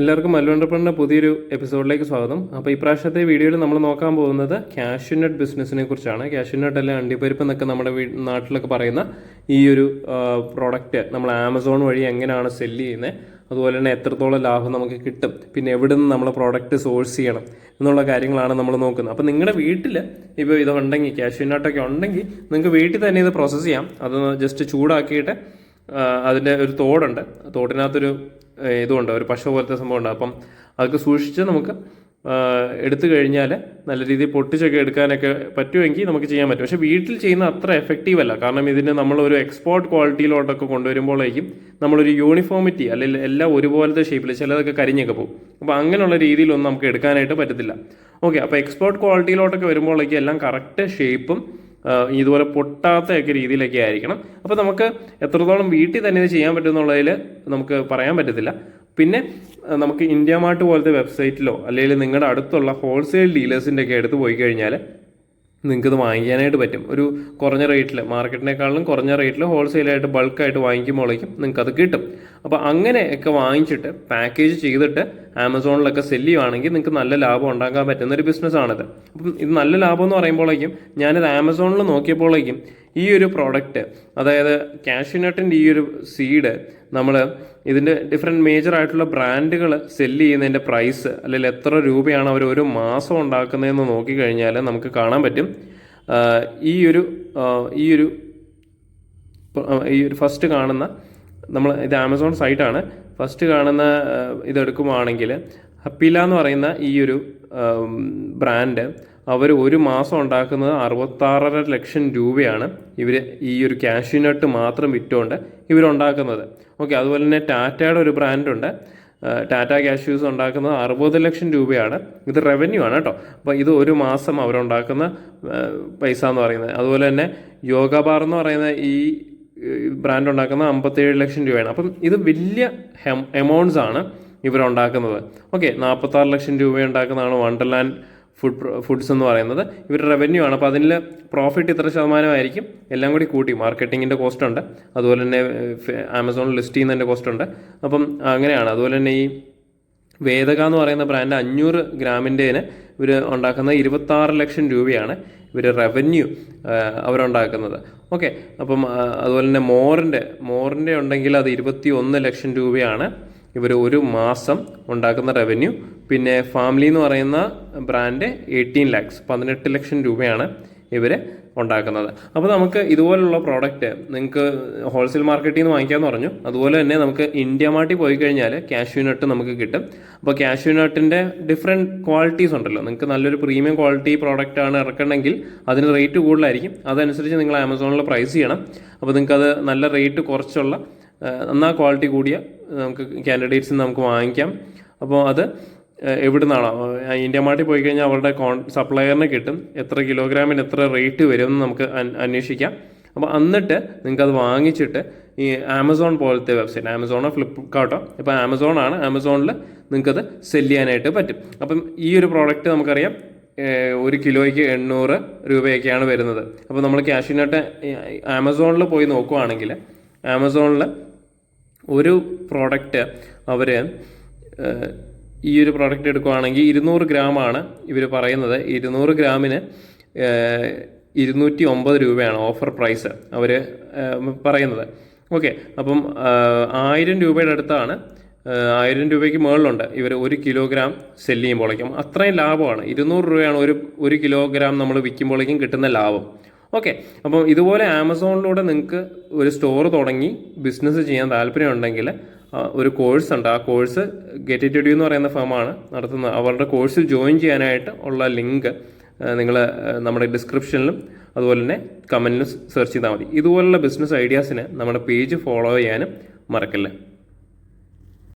എല്ലാവർക്കും മല്ലുവണ്ടപ്പണിന്റെ പുതിയൊരു എപ്പിസോഡിലേക്ക് സ്വാഗതം. അപ്പോൾ ഈ പ്രാവശ്യത്തെ വീഡിയോയിൽ നമ്മൾ നോക്കാൻ പോകുന്നത് ക്യാഷ്യൂനട്ട് ബിസിനസ്സിനെ കുറിച്ചാണ്. ക്യാഷ്യൂനട്ട് അല്ല അണ്ടിപ്പരിപ്പ് എന്നൊക്കെ നമ്മുടെ നാട്ടിലൊക്കെ പറയുന്ന ഈ ഒരു പ്രോഡക്റ്റ് നമ്മൾ ആമസോൺ വഴി എങ്ങനെയാണ് സെല്ല് ചെയ്യുന്നത് അതുപോലെ തന്നെ എത്രത്തോളം ലാഭം നമുക്ക് കിട്ടും പിന്നെ എവിടെ നിന്ന് നമ്മൾ പ്രോഡക്റ്റ് സോഴ്സ് ചെയ്യണം എന്നുള്ള കാര്യങ്ങളാണ് നമ്മൾ നോക്കുന്നത്. അപ്പോൾ നിങ്ങളുടെ വീട്ടിൽ ഇപ്പോൾ ഇതുണ്ടെങ്കിൽ ക്യാഷ്യൂനട്ടൊക്കെ ഉണ്ടെങ്കിൽ നിങ്ങൾക്ക് വീട്ടിൽ തന്നെ ഇത് പ്രോസസ്സ് ചെയ്യാം. അത് ജസ്റ്റ് ചൂടാക്കിയിട്ട് അതിന്റെ ഒരു തോടുണ്ട്. തോടിനകത്തൊരു ഇതുണ്ട് ഒരു പശു പോലത്തെ സംഭവം ഉണ്ട് അപ്പം അതൊക്കെ സൂക്ഷിച്ച് നമുക്ക് എടുത്തു കഴിഞ്ഞാൽ നല്ല രീതിയിൽ പൊട്ടിച്ചൊക്കെ എടുക്കാനൊക്കെ പറ്റുമെങ്കിൽ നമുക്ക് ചെയ്യാൻ പറ്റും. പക്ഷേ വീട്ടിൽ ചെയ്യുന്ന അത്ര എഫക്റ്റീവ് അല്ല. കാരണം ഇതിന് നമ്മൾ ഒരു എക്സ്പോർട്ട് ക്വാളിറ്റിയിലോട്ടൊക്കെ കൊണ്ടുവരുമ്പോഴേക്കും നമ്മളൊരു യൂണിഫോമിറ്റി അല്ലെങ്കിൽ എല്ലാം ഒരുപോലത്തെ ഷേപ്പിൽ ചിലതൊക്കെ കരിഞ്ഞൊക്കെ പോകും. അപ്പോൾ അങ്ങനെയുള്ള രീതിയിലൊന്നും നമുക്ക് എടുക്കാനായിട്ട് പറ്റത്തില്ല. ഓക്കെ അപ്പോൾ എക്സ്പോർട്ട് ക്വാളിറ്റിയിലോട്ടൊക്കെ വരുമ്പോഴേക്കും എല്ലാം കറക്റ്റ് ഷേപ്പും ഇതുപോലെ പൊട്ടാത്തയൊക്കെ രീതിയിലൊക്കെ ആയിരിക്കണം. അപ്പോൾ നമുക്ക് എത്രത്തോളം വീട്ടിൽ തന്നെ ഇത് ചെയ്യാൻ പറ്റുമെന്നുള്ളതിൽ നമുക്ക് പറയാൻ പറ്റത്തില്ല. പിന്നെ നമുക്ക് ഇന്ത്യ മാർട്ട് പോലത്തെ വെബ്സൈറ്റിലോ അല്ലെങ്കിൽ നിങ്ങളുടെ അടുത്തുള്ള ഹോൾസെയിൽ ഡീലേഴ്സിന്റെ ഒക്കെ അടുത്ത് പോയി കഴിഞ്ഞാൽ നിങ്ങൾക്കിത് വാങ്ങിക്കാനായിട്ട് പറ്റും. ഒരു കുറഞ്ഞ റേറ്റിൽ മാർക്കറ്റിനേക്കാളും കുറഞ്ഞ റേറ്റിൽ ഹോൾസെയിലായിട്ട് ബൾക്കായിട്ട് വാങ്ങിക്കുമ്പോഴേക്കും നിങ്ങൾക്കത് കിട്ടും. അപ്പോൾ അങ്ങനെയൊക്കെ വാങ്ങിച്ചിട്ട് പാക്കേജ് ചെയ്തിട്ട് ആമസോണിലൊക്കെ സെല്ല് ചെയ്യുവാണെങ്കിൽ നിങ്ങൾക്ക് നല്ല ലാഭം ഉണ്ടാക്കാൻ പറ്റുന്ന ഒരു ബിസിനസ്സാണിത് അപ്പം ഇത് നല്ല ലാഭം എന്ന് പറയുമ്പോഴേക്കും ഞാനിത് ആമസോണിൽ നോക്കിയപ്പോഴേക്കും ഈ ഒരു പ്രോഡക്റ്റ് അതായത് കാഷ്യൂനട്ടിന്റെ ഈ ഒരു സീഡ് നമ്മൾ ഇതിന്റെ ഡിഫറെന്റ് മേജർ ആയിട്ടുള്ള ബ്രാൻഡുകൾ സെല്ല് ചെയ്യുന്നതിന്റെ പ്രൈസ് അല്ലെങ്കിൽ എത്ര രൂപയാണ് അവർ ഒരു മാസം ഉണ്ടാക്കുന്നതെന്ന് നോക്കിക്കഴിഞ്ഞാൽ നമുക്ക് കാണാൻ പറ്റും. ഈ ഒരു ഈ ഒരു ഈ ഒരു ഫസ്റ്റ് കാണുന്ന നമ്മൾ ഇത് ആമസോൺ സൈറ്റാണ്. ഫസ്റ്റ് കാണുന്ന ഇതെടുക്കുവാണെങ്കിൽ ഹപ്പില എന്ന് പറയുന്ന ഈ ഒരു ബ്രാൻഡ് അവർ ഒരു മാസം ഉണ്ടാക്കുന്നത് അറുപത്താറര ലക്ഷം രൂപയാണ് ഇവർ ഈ ഒരു കാഷ്യൂനട്ട് മാത്രം വിറ്റുകൊണ്ട് ഇവരുണ്ടാക്കുന്നത്. ഓക്കെ അതുപോലെ തന്നെ ടാറ്റയുടെ ഒരു ബ്രാൻഡുണ്ട് ടാറ്റ കാഷ്യൂസ് ഉണ്ടാക്കുന്നത് അറുപത് ലക്ഷം രൂപയാണ്. ഇത് റവന്യൂ ആണ് കേട്ടോ. അപ്പോൾ ഇത് ഒരു മാസം അവരുണ്ടാക്കുന്ന പൈസ എന്ന് പറയുന്നത്. അതുപോലെ തന്നെ യോഗ ബാർ എന്ന് പറയുന്ന ഈ ബ്രാൻഡ് ഉണ്ടാക്കുന്ന അമ്പത്തേഴ് ലക്ഷം രൂപയാണ്. അപ്പം ഇത് വലിയ എമൗണ്ട്സ് ആണ് ഇവരുണ്ടാക്കുന്നത്. ഓക്കെ നാൽപ്പത്താറ് ലക്ഷം രൂപ ഉണ്ടാക്കുന്നതാണ് വണ്ടർലാൻഡ് ഫുഡ് ഫുഡ്സ് എന്ന് പറയുന്നത്. ഇവരുടെ റവന്യൂ ആണ്. അപ്പോൾ അതിൽ പ്രോഫിറ്റ് ഇത്ര ശതമാനമായിരിക്കും. എല്ലാം കൂടി കൂട്ടി. മാർക്കറ്റിങ്ങിന്റെ കോസ്റ്റ് ഉണ്ട്. അതുപോലെ തന്നെ ആമസോണിൽ ലിസ്റ്റ് ചെയ്യുന്നതിന്റെ കോസ്റ്റ് ഉണ്ട്. അപ്പം അങ്ങനെയാണ്. അതുപോലെ തന്നെ ഈ വേദക എന്ന് പറയുന്ന ബ്രാൻഡ് അഞ്ഞൂറ് ഗ്രാമിന്റെന് ഇവർ ഉണ്ടാക്കുന്ന ഇരുപത്താറ് ലക്ഷം രൂപയാണ്. ഇവർ റവന്യൂ അവരുണ്ടാക്കുന്നത്. ഓക്കെ അപ്പം അതുപോലെ തന്നെ മോറിന്റെ മോറിന്റെ ഉണ്ടെങ്കിൽ അത് ഇരുപത്തി ഒന്ന് ലക്ഷം രൂപയാണ് ഇവർ ഒരു മാസം ഉണ്ടാക്കുന്ന റവന്യൂ പിന്നെ ഫാമിലി എന്ന് പറയുന്ന ബ്രാൻഡ് എയ്റ്റീൻ ലാക്സ് പതിനെട്ട് ലക്ഷം രൂപയാണ് ഇവർ ഉണ്ടാക്കുന്നത്. അപ്പോൾ നമുക്ക് ഇതുപോലുള്ള പ്രോഡക്റ്റ് നിങ്ങൾക്ക് ഹോൾസെയിൽ മാർക്കറ്റിൽ നിന്ന് വാങ്ങിക്കാമെന്ന് പറഞ്ഞു. അതുപോലെ തന്നെ നമുക്ക് ഇന്ത്യ മാർട്ടിൽ പോയി കഴിഞ്ഞാൽ കാഷ്യൂ നട്ട് നമുക്ക് കിട്ടും. അപ്പോൾ കാഷ്യൂ നട്ടിന്റെ ഡിഫറെന്റ് ക്വാളിറ്റീസ് ഉണ്ടല്ലോ. നിങ്ങൾക്ക് നല്ലൊരു പ്രീമിയം ക്വാളിറ്റി പ്രോഡക്റ്റ് ആണ് ഇറക്കണമെങ്കിൽ അതിന് റേറ്റ് കൂടുതലായിരിക്കും. അതനുസരിച്ച് നിങ്ങൾ ആമസോണിൽ പ്രൈസ് ചെയ്യണം. അപ്പോൾ നിങ്ങൾക്കത് നല്ല റേറ്റ് കുറച്ചുള്ള എന്നാൽ ക്വാളിറ്റി കൂടിയ നമുക്ക് കാൻഡിഡേറ്റ്സിന് നമുക്ക് വാങ്ങിക്കാം. അപ്പോൾ അത് എവിടെ നിന്നാണോ ഇന്ത്യ മാർട്ടിൽ പോയി കഴിഞ്ഞാൽ അവരുടെ കോൺ സപ്ലയറിന് കിട്ടും. എത്ര കിലോഗ്രാമിന് എത്ര റേറ്റ് വരും എന്ന് നമുക്ക് അന്വേഷിക്കാം. അപ്പോൾ എന്നിട്ട് നിങ്ങൾക്ക് അത് വാങ്ങിച്ചിട്ട് ഈ ആമസോൺ പോലത്തെ വെബ്സൈറ്റ് ആമസോണോ ഫ്ലിപ്കാർട്ടോ? ഇപ്പോൾ ആമസോൺ ആണ്. ആമസോണിൽ നിങ്ങൾക്കത് സെൽ ചെയ്യാനായിട്ട് പറ്റും. അപ്പം ഈ ഒരു പ്രോഡക്റ്റ് നമുക്കറിയാം. ഒരു കിലോയ്ക്ക് എണ്ണൂറ് രൂപയൊക്കെയാണ് വരുന്നത്. അപ്പോൾ നമ്മൾ ക്യാഷിനട്ട് ആമസോണിൽ പോയി നോക്കുവാണെങ്കിൽ ആമസോണിൽ ഒരു പ്രോഡക്റ്റ് അവർ ഈ ഒരു പ്രോഡക്റ്റ് എടുക്കുവാണെങ്കിൽ ഇരുന്നൂറ് ഗ്രാമാണ് ഇവർ പറയുന്നത്. ഇരുന്നൂറ് ഗ്രാമിന് ഇരുന്നൂറ്റി ഒമ്പത് രൂപയാണ് ഓഫർ പ്രൈസ് അവർ പറയുന്നത്. ഓക്കെ അപ്പം ആയിരം രൂപയുടെ അടുത്താണ്. ആയിരം രൂപയ്ക്ക് മുകളിലുണ്ട്. ഇവർ ഒരു കിലോഗ്രാം സെല്ല് ചെയ്യുമ്പോഴേക്കും അത്രയും ലാഭമാണ്. ഇരുന്നൂറ് രൂപയാണ് ഒരു ഒരു കിലോഗ്രാം നമ്മൾ വിൽക്കുമ്പോഴേക്കും കിട്ടുന്ന ലാഭം. ഓക്കെ അപ്പം ഇതുപോലെ ആമസോണിലൂടെ നിങ്ങൾക്ക് ഒരു സ്റ്റോർ തുടങ്ങി ബിസിനസ് ചെയ്യാൻ താല്പര്യമുണ്ടെങ്കിൽ ഒരു കോഴ്സ് ഉണ്ട്. ആ കോഴ്സ് ഗെറ്റ് ഇറ്റ് എന്ന് പറയുന്ന ഫേമാണ് നടത്തുന്നത്. അവരുടെ കോഴ്സിൽ ജോയിൻ ചെയ്യാനായിട്ട് ഉള്ള ലിങ്ക് നിങ്ങൾ നമ്മുടെ ഡിസ്ക്രിപ്ഷനിലും അതുപോലെ തന്നെ കമന്റിലും സെർച്ച് ചെയ്താൽ മതി. ഇതുപോലുള്ള ബിസിനസ് ഐഡിയാസിന് നമ്മുടെ പേജ് ഫോളോ ചെയ്യാനും മറക്കല്ലേ?